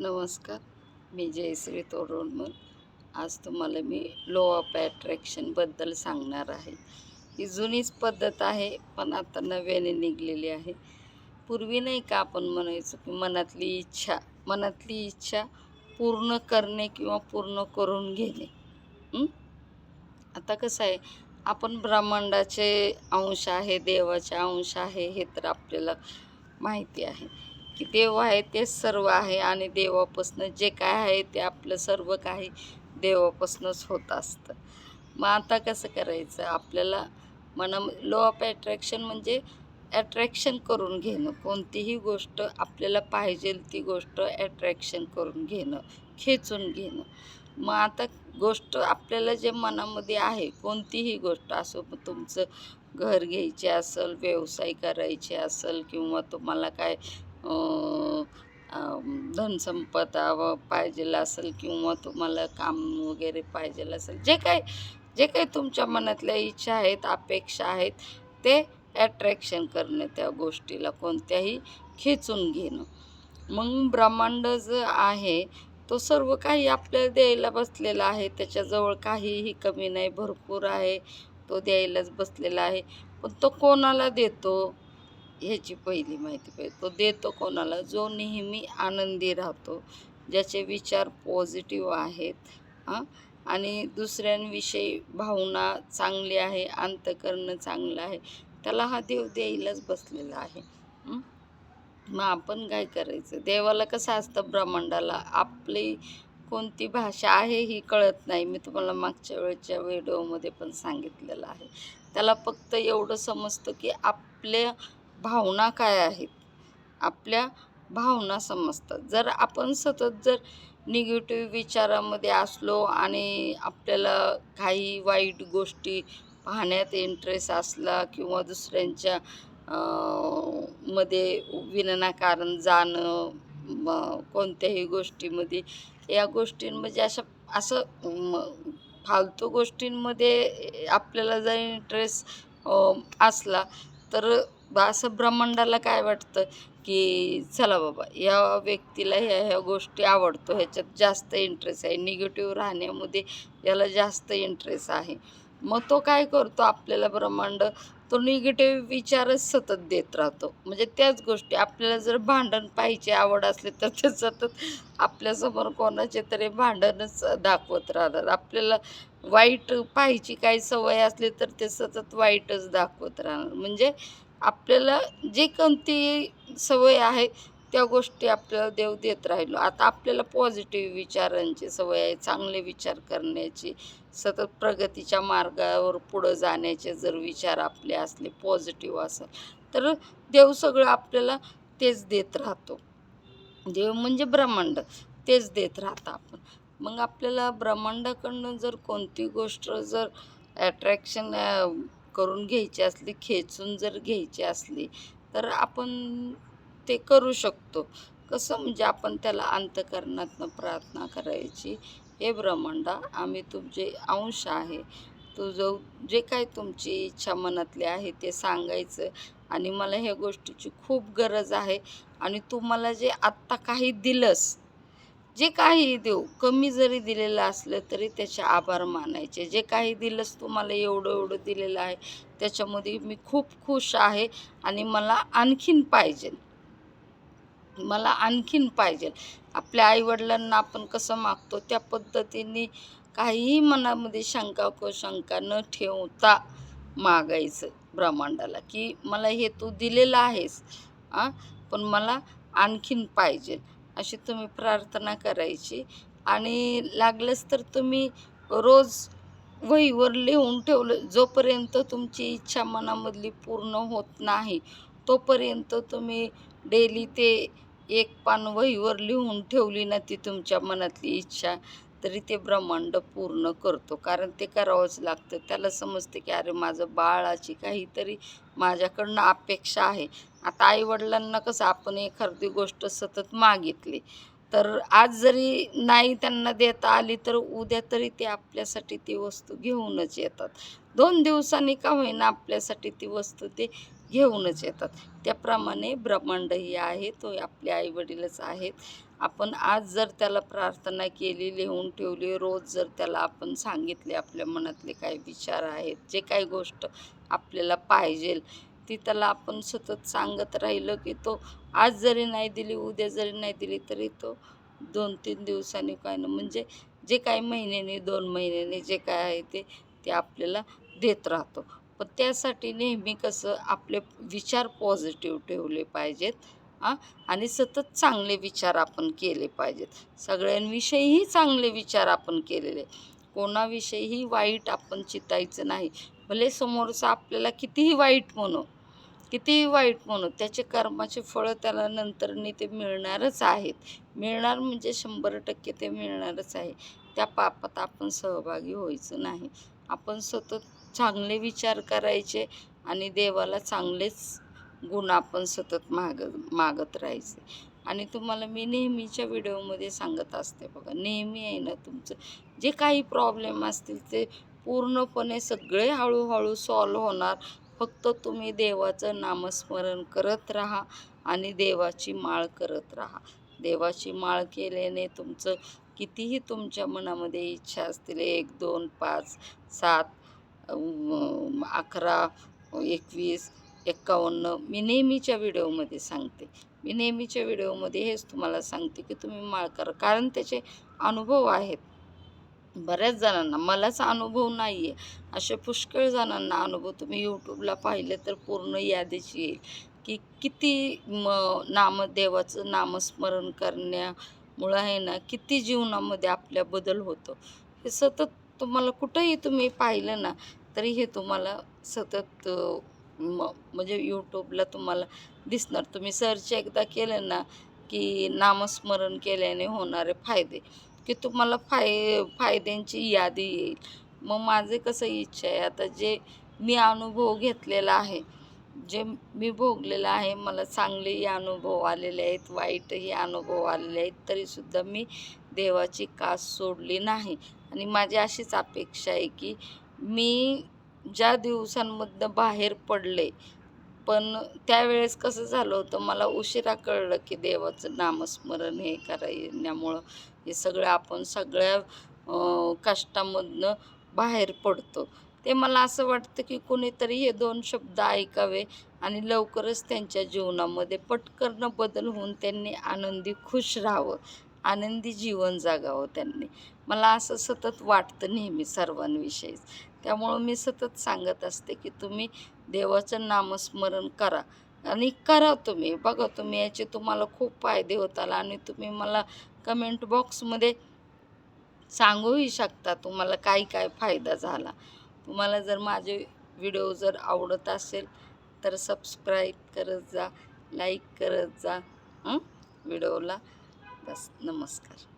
नमस्कार मी जयश्री तोरणमल. आज तुम्हाला मी लो ऑफ ॲट्रॅक्शनबद्दल सांगणार आहे. ही जुनीच पद्धत आहे पण आता नव्याने निघलेली आहे. पूर्वी नाही का आपण म्हणायचो की मनातली इच्छा मनातली इच्छा पूर्ण करणे किंवा पूर्ण करून घेणे. आता कसं आहे आपण ब्रह्मांडाचे अंश आहे देवाचे अंश आहे हे तर आपल्याला माहिती आहे. की देव आहे ते सर्व आहे आणि देवापासनं जे काय आहे ते आपलं सर्व काही देवापासूनच होत असतं. मग आता कसं करायचं? आपल्याला मना लो ऑफ ॲट्रॅक्शन म्हणजे ॲट्रॅक्शन करून घेणं. कोणतीही गोष्ट आपल्याला पाहिजे ती गोष्ट ॲट्रॅक्शन करून घेणं खेचून घेणं. मग आता गोष्ट आपल्याला जे मनामध्ये आहे कोणतीही गोष्ट असो मग तुमचं घर घ्यायचे असेल व्यवसाय करायचे असेल किंवा तुम्हाला काय धनसंपदा व पाहिजेल असेल किंवा तुम्हाला काम वगैरे पाहिजेलं असेल जे काही जे काही तुमच्या मनातल्या इच्छा आहेत अपेक्षा आहेत ते ॲट्रॅक्शन करणं त्या गोष्टीला कोणत्याही खेचून घेणं. मग ब्रह्मांड जो आहे तो सर्व काही आपल्याला द्यायला बसलेला आहे त्याच्याजवळ काहीही कमी नाही भरपूर आहे तो द्यायलाच बसलेला आहे पण तो कोणाला देतो? ह्याची पहिली माहिती पाहिजे. तो देतो कोणाला? जो नेहमी आनंदी राहतो ज्याचे विचार पॉझिटिव्ह आहेत हां? आणि दुसऱ्यांविषयी भावना चांगली आहे अंतकरण चांगलं आहे त्याला हा देव द्यायलाच बसलेला आहे. मग आपण काय करायचं? देवाला कसं असतं ब्रह्मांडाला? आपली कोणती भाषा आहे ही कळत नाही. मी तुम्हाला मागच्या वेळच्या व्हिडिओमध्ये पण सांगितलेलं आहे. त्याला फक्त एवढं समजतं की आपल्या भावना काय आहेत? आपल्या भावना समजतात. जर आपण सतत जर निगेटिव्ह विचारामध्ये असलो आणि आपल्याला काही वाईट गोष्टी पाहण्यात इंटरेस्ट असला किंवा दुसऱ्यांच्या मध्ये विनाकारण जाणं कोणत्याही गोष्टीमध्ये या गोष्टींमध्ये अशा असं फालतू गोष्टींमध्ये आपल्याला जर इंटरेस्ट असला तर असं ब्रह्मांडाला काय वाटतं की चला बाबा या व्यक्तीला ह्या ह्या गोष्टी आवडतो ह्याच्यात जास्त इंटरेस्ट आहे. निगेटिव्ह राहण्यामध्ये याला जास्त इंटरेस्ट आहे. मग तो काय करतो आपल्याला ब्रह्मांड तो निगेटिव्ह विचारच सतत देत राहतो. म्हणजे त्याच गोष्टी आपल्याला जर भांडण पाहिजे आवड असली तर ते सतत आपल्यासमोर कोणाचे तरी भांडणच दाखवत राहणार आपल्याला वाईट पाहायची काही सवय असली तर ते सतत वाईटच दाखवत राहणार. म्हणजे आपल्याला जे कोणती सवय आहे त्या गोष्टी आपल्याला देव देत राहिलो. आता आपल्याला पॉझिटिव्ह विचारांची सवय आहे चांगले विचार करण्याची सतत प्रगतीच्या मार्गावर पुढं जाण्याचे जर विचार आपले असले पॉझिटिव्ह असेल तर देव सगळं आपल्याला तेच देत राहतो. देव म्हणजे ब्रह्मांड तेच देत राहतं आपण. मग आपल्याला ब्रह्मांडाकडनं जर कोणती गोष्ट जर ॲट्रॅक्शन करून घ्यायची असली खेचून जर घ्यायची असली तर आपण ते करू शकतो. कसं म्हणजे आपण त्याला अंतकरणातनं प्रार्थना करायची हे ब्रह्मांडा आम्ही तुमचे अंश आहे. तुझं जे काय तुमची इच्छा मनातली आहे ते सांगायचं आणि मला ह्या गोष्टीची खूप गरज आहे आणि तू मला जे आत्ता काही दिलंस जे काही देऊ कमी जरी दिलेलं असलं तरी त्याचे आभार मानायचे. जे काही दिलंच तू मला एवढं एवढं दिलेलं आहे त्याच्यामध्ये मी खूप खुश आहे आणि मला आणखीन पाहिजे. मला आणखीन पाहिजे. आपल्या आईवडिलांना आपण कसं मागतो त्या पद्धतीने काहीही मनामध्ये शंका को शंका न ठेवता मागायचं ब्रह्मांडाला की मला हे तू दिलेलं आहेस पण मला आणखीन पाहिजे. अशी तुम्ही प्रार्थना करायची. आणि लागलंच तर तुम्ही रोज वहीवर लिहून ठेवलं जोपर्यंत तुमची इच्छा मनामधली पूर्ण होत नाही तोपर्यंत तुम्ही डेली ते एक पान वहीवर लिहून ठेवली ना ती तुमच्या मनातली इच्छा तरी ते ब्रह्मांड पूर्ण करतो. कारण ते करावंच लागतं. त्याला समजते की अरे माझं बाळाची काहीतरी माझ्याकडनं अपेक्षा आहे. आता आईवडिलांना कसं आपण एखादी गोष्ट सतत मागितली तर आज जरी नाही त्यांना देता आली तर उद्या तरी ते आपल्यासाठी ती वस्तू घेऊनच येतात. दोन दिवसांनी का होईना आपल्यासाठी ती वस्तू ते घेऊनच येतात. त्याप्रमाणे ब्रह्मांड ही आहे तो आपले आईवडीलच आहेत. आपण आज जर त्याला प्रार्थना केली लिहून ठेवली रोज जर त्याला आपण सांगितले आपल्या मनातले काय विचार आहेत जे काही गोष्ट आपल्याला पाहिजेल ती त्याला आपण सतत सांगत राहिलं की तो आज जरी नाही दिली उद्या जरी नाही दिली तरी तो दोन तीन दिवसांनी काय ना म्हणजे जे काही महिन्याने दोन महिन्याने जे काय आहे ते ते आपल्याला देत राहतो. पण त्यासाठी नेहमी कसं आपले विचार पॉझिटिव्ह ठेवले पाहिजेत हां? आणि सतत चांगले विचार आपण केले पाहिजेत. सगळ्यांविषयीही चांगले विचार आपण केलेले. कोणाविषयीही वाईट आपण चितायचं नाही. भले समोरचा आपल्याला कितीही वाईट म्हणू कितीही वाईट म्हणू त्याचे कर्माचे फळं त्याला नंतरनी ते मिळणारच आहेत. मिळणार म्हणजे शंभर टक्के ते मिळणारच आहे. त्या पापात आपण सहभागी व्हायचं नाही. आपण सतत चांगले विचार करायचे आणि देवाला चांगलेच गुण आपण सतत माग मागत राहायचे. आणि तुम्हाला मी नेहमीच्या व्हिडिओमध्ये सांगत असते बघा नेहमी आहे ना तुमचं. जे काही प्रॉब्लेम असतील ते पूर्णपणे सगळे हळूहळू सॉल्व होणार. फक्त तुम्ही देवाचं नामस्मरण करत राहा आणि देवाची माळ करत राहा. देवाची माळ केल्याने तुमचं कितीही तुमच्या मनामध्ये इच्छा असतील एक दोन पाच सात अकरा एकवीस एकावन्न मी नेहमीच्या व्हिडिओमध्ये सांगते. मी नेहमीच्या व्हिडिओमध्ये हेच तुम्हाला सांगते की तुम्ही माळ करा. कारण त्याचे अनुभव आहेत. बऱ्याच जणांना मलाच अनुभव नाही आहे असे पुष्कळ जणांना अनुभव तुम्ही यूट्यूबला पाहिले तर पूर्ण यादीची येईल. की किती म नामदेवाचं नामस्मरण करण्यामुळं आहे ना किती जीवनामध्ये आपल्या बदल होतो. हे सतत तुम्हाला कुठंही तुम्ही पाहिलं ना तरी हे तुम्हाला सतत म म्हणजे यूट्यूबला तुम्हाला दिसणार. तुम्ही सर्च एकदा केलं ना की नामस्मरण केल्याने होणारे फायदे. की तुम्हाला फाय फायद्यांची यादी येईल. मग माझे कसं इच्छा आहे आता जे मी अनुभव घेतलेला आहे जे मी भोगलेलं आहे मला चांगलेही अनुभव आलेले आहेत वाईटही अनुभव आलेले आहेत तरीसुद्धा मी देवाची कास सोडली नाही. आणि माझी अशीच अपेक्षा आहे की मी ज्या दिवसांमधनं बाहेर पडले पण त्यावेळेस कसं झालं होतं मला उशिरा कळलं की देवाचं नामस्मरण हे करण्यामुळं हे सगळं आपण सगळ्या कष्टामधनं बाहेर पडतो. ते मला असं वाटतं की कोणीतरी हे दोन शब्द ऐकावे आणि लवकरच त्यांच्या जीवनामध्ये पटकन बदल होऊन त्यांनी आनंदी खुश राहावं आनंदी जीवन जागावं त्यांनी. मला असं सतत वाटतं नेहमी सर्वांविषयीच. त्यामुळं मी सतत सांगत असते की तुम्ही देवाचं नामस्मरण करा. आणि करा तुम्ही. बघा तुम्ही याचे तुम्हाला खूप फायदे होतात आणि तुम्ही मला कमेंट बॉक्समध्ये सांगूही शकता तुम्हाला काय काय फायदा झाला. तुम्हाला जर माझे व्हिडिओ जर आवडत असेल तर सबस्क्राईब करत जा लाईक करत जा व्हिडिओला बस नमस्कार.